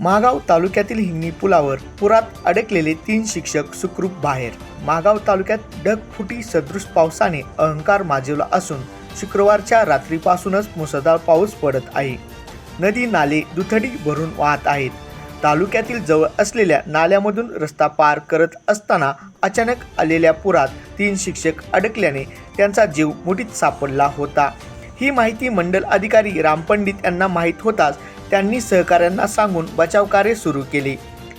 महागाव तालुक्यातील हिंगणी पुलावर पुरात अडकलेले तीन शिक्षक सुखरूप बाहेर. महागाव तालुक्यात ढगफुटी सदृश पावसाने अहंकार माजवला असून शुक्रवारच्या रात्रीपासूनच मुसळधार पाऊस पडत आहे. नदी नाले दुथडी भरून वाहत आहेत. तालुक्यातील जवळ असलेल्या नाल्यामधून रस्ता पार करत असताना अचानक आलेल्या पुरात तीन शिक्षक अडकल्याने त्यांचा जीव मुठीत सापडला होता. ही माहिती मंडल अधिकारी राम पंडित यांना माहीत होताच त्यांनी सहकाऱ्यांना सांगून बचावकार्य सुरू केले.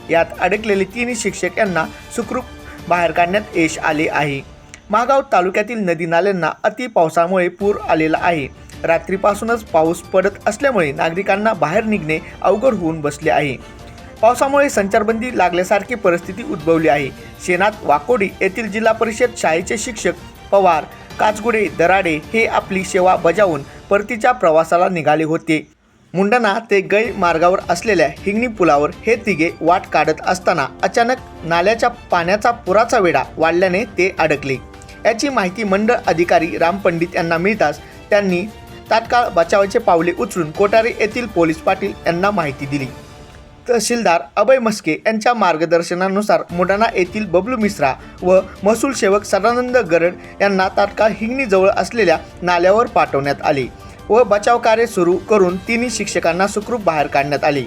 यात अडकलेले तिन्ही शिक्षक यांना सुखरूप बाहेर काढण्यात यश आले आहे. मागाव तालुक्यातील नदी नाल्यांना अति पावसामुळे पूर आलेला आहे. रात्रीपासूनच पाऊस पडत असल्यामुळे नागरिकांना बाहेर निघणे अवघड होऊन बसले आहे. पावसामुळे संचारबंदी लागल्यासारखी परिस्थिती उद्भवली आहे. शेनात वाकोडी येथील जिल्हा परिषद शाळेचे शिक्षक पवार काचगुडे दराडे हे आपली सेवा बजावून परतीच्या प्रवासाला निघाले होते. मुंडाना ते गै मार्गावर असलेल्या हिंगणी पुलावर हे तिघे वाट काढत असताना अचानक नाल्याच्या पाण्याचा पुराचा वेढा वाढल्याने ते अडकले. याची माहिती मंडळ अधिकारी राम पंडित यांना मिळताच त्यांनी तात्काळ बचावाचे पावले उचलून कोठारी येथील पोलीस पाटील यांना माहिती दिली. तहसीलदार अभय मस्के यांच्या मार्गदर्शनानुसार मुंडाना येथील बबलू मिश्रा व महसूल सेवक सदानंद गरड यांना तात्काळ हिंगणीजवळ असलेल्या नाल्यावर पाठवण्यात आले. व बचाव कार्य सुरू करून तिन्ही शिक्षकांना सुखरूप बाहेर काढण्यात आले.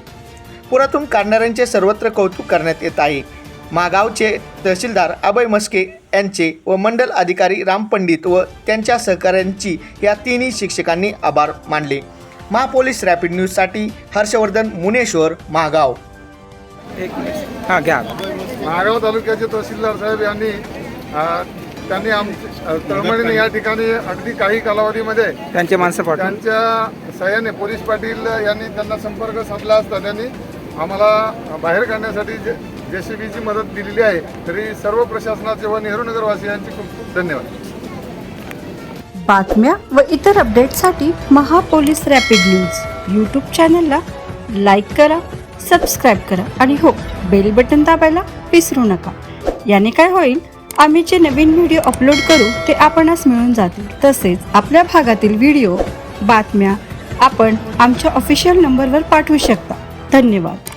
पुरातून काढणाऱ्यांचे सर्वत्र कौतुक करण्यात येत आहे. मागावचे तहसीलदार अभय मस्के यांचे व मंडल अधिकारी राम पंडित व त्यांच्या सहकाऱ्यांची या तिन्ही शिक्षकांनी आभार मानले. महापोलीस रॅपिड न्यूजसाठी हर्षवर्धन मुनेश्वर महागाव एक मिनिट हां घ्या. महागाव तालुक्याचे तहसीलदार साहेब यांनी त्यांनी आम अ, तळमळीने या ठिकाणी अगदी काही कालावधीमध्ये त्यांचे माणसं पाठवून त्यांच्या सहाय्याने पोलीस पाटील यांनी त्यांना संपर्क साधला असता त्यांनी आम्हाला बाहेर काढण्यासाठी जे जे सी बीची मदत दिलेली आहे. तरी सर्व प्रशासनाचे व नेहरू नगरवासियांचे खूप खूप धन्यवाद. बातम्या व इतर अपडेटसाठी महापोलीस रॅपिड न्यूज यूट्यूब चॅनलला लाईक करा सबस्क्राईब करा आणि हो बेल बटन दाबायला विसरू नका. याने काय होईल? आम्ही जे नवीन व्हिडिओ अपलोड करू ते आपणास मिळून जातील. तसेच आपल्या भागातील व्हिडिओ बातम्या आपण आमच्या ऑफिशियल नंबरवर पाठवू शकता. धन्यवाद.